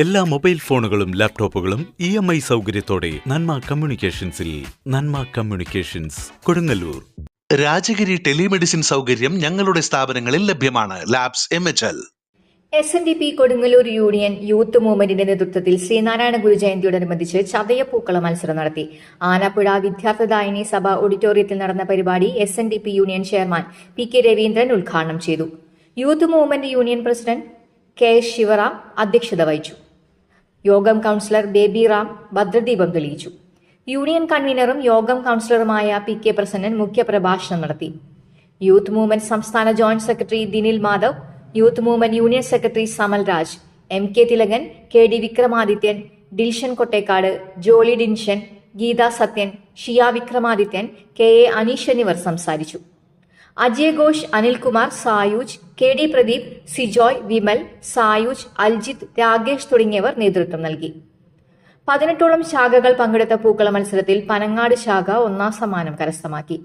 എല്ലാ മൊബൈൽ ഫോണുകളും ലാപ്ടോപ്പുകളും ഇ എം ഐ സൗകര്യത്തോടെ നന്മ കമ്മ്യൂണിക്കേഷൻസിൽ നന്മ കമ്മ്യൂണിക്കേഷൻസ് കൊടുങ്ങല്ലൂർ. രാജഗിരി ടെലിമെഡിസിൻ സൗകര്യം ഞങ്ങളുടെ സ്ഥാപനങ്ങളിൽ ലഭ്യമാണ്. Labs M H L. S N D P Kodungallur union youth മൂവ്മെന്റിന്റെ നേതൃത്വത്തിൽ ശ്രീനാരായണ ഗുരു ജയന്തിയോടനുബന്ധിച്ച് ചതയപ്പൂക്കള മത്സരം നടത്തി. ആലപ്പുഴ വിദ്യാർത്ഥിദായിനി സഭ ഓഡിറ്റോറിയത്തിൽ നടന്ന പരിപാടി S N D P union chairman P K Raveendran ഉദ്ഘാടനം ചെയ്തു. Youth movement union president K Sivaram അധ്യക്ഷത വഹിച്ചു. യോഗം കൗൺസിലർ ബേബി റാം ഭദ്രദീപം തെളിയിച്ചു. യൂണിയൻ കൺവീനറും യോഗം കൗൺസിലറുമായ പി കെ പ്രസന്നൻ മുഖ്യപ്രഭാഷണം നടത്തി. യൂത്ത് മൂവ്മെന്റ് സംസ്ഥാന joint secretary Dinil Madhav youth movement union secretary Samal Raj M K Thilakan K D Vikramadithyan Dilshan Kottekkad Jolly Dinshan Geetha Sathyan Shiya Vikramadithyan K A Aneesh എന്നിവർ സംസാരിച്ചു. Ajay Ghosh Anilkumar Sayooj K D Pradeep Sijoy Vimal Sayooj Aljith Rakesh തുടങ്ങിയവർ നേതൃത്വം നൽകി. പതിനെട്ടോളം ശാഖകൾ പങ്കെടുത്ത പൂക്കള മത്സരത്തിൽ പനങ്ങാട് ശാഖ ഒന്നാം സമ്മാനം കരസ്ഥമാക്കി.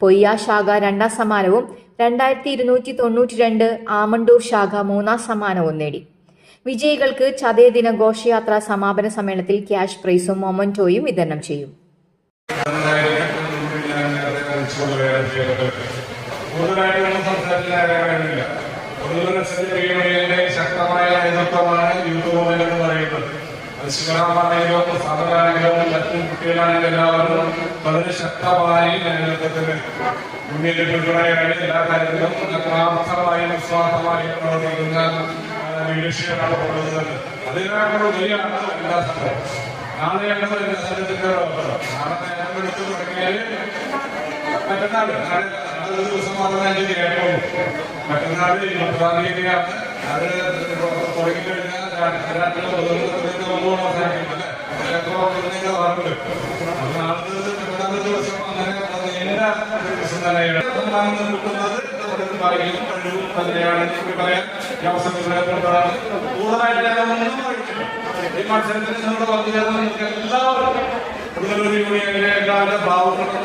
പൊയ്യ ശാഖ രണ്ടാം സമ്മാനവും രണ്ടായിരത്തി ഇരുന്നൂറ്റി തൊണ്ണൂറ്റി രണ്ട് ആമണ്ടൂർ ശാഖ മൂന്നാം സമ്മാനവും നേടി. വിജയികൾക്ക് ചതയ ദിന ഘോഷയാത്ര സമാപന സമ്മേളനത്തിൽ ക്യാഷ് പ്രൈസും മൊമന്റോയും വിതരണം ചെയ്യും. കൂടുതലായിട്ടൊന്നും സംസാരിച്ചില്ല പൊതുവിന്റെ ശക്തമായ നേതൃത്വമാണ് യൂത്ത് മൂവ്മെന്റ് എന്ന് പറയുന്നത്. അത് ശിവറാമാണെങ്കിലും സാധനാണെങ്കിലും മറ്റും കുട്ടികളാണെങ്കിലും എല്ലാവരും വളരെ ശക്തമായി നേതൃത്വത്തിന് മുന്നിൽ പിന്തുണയാണ് എല്ലാ കാര്യത്തിലും. ആത്മാർത്ഥമായും നിസ്വാർത്ഥമായും പ്രവർത്തിക്കുന്ന ലീഡർഷിപ്പാണ് കൊണ്ടുവരുന്നത് അതിനാണ് വലിയാണ് എല്ലാ സ്ഥലവും നാളെയാണ് എല്ലാ സ്ഥലത്തിന്റെ നാളെ നേരം എടുത്തു തുടങ്ങിയാൽ മറ്റന്നാൾ നാളെ അത് ദിവസം മാത്രമേ അതിന്റെ കേട്ടുള്ളൂ മറ്റന്നാൾ ഇരുപതാം തീയതിയാണ്. അത് തുടങ്ങി കഴിഞ്ഞാൽ രാത്രി പതിനൊന്ന് അവസാനിക്കും അല്ലേ? പതിനഞ്ച് വാറുണ്ട് അത് നാളത്തെ മറ്റന്നാൾ ദിവസം അങ്ങനെ എല്ലാ ദിവസം തന്നെയാണ്. കിട്ടുന്നത് നമ്മുടെ കഴിവും തന്നെയാണ് പറയാൻ അവസരത്തിലാണ് കൂടുതലായിട്ട് കഴിച്ചില്ല ഈ മത്സരത്തിൽ നിങ്ങളുടെ പങ്കുചേർന്ന് എല്ലാവർക്കും കൊടുങ്ങല്ലൂർ യൂണിയനിലെ ഭാവങ്ങളും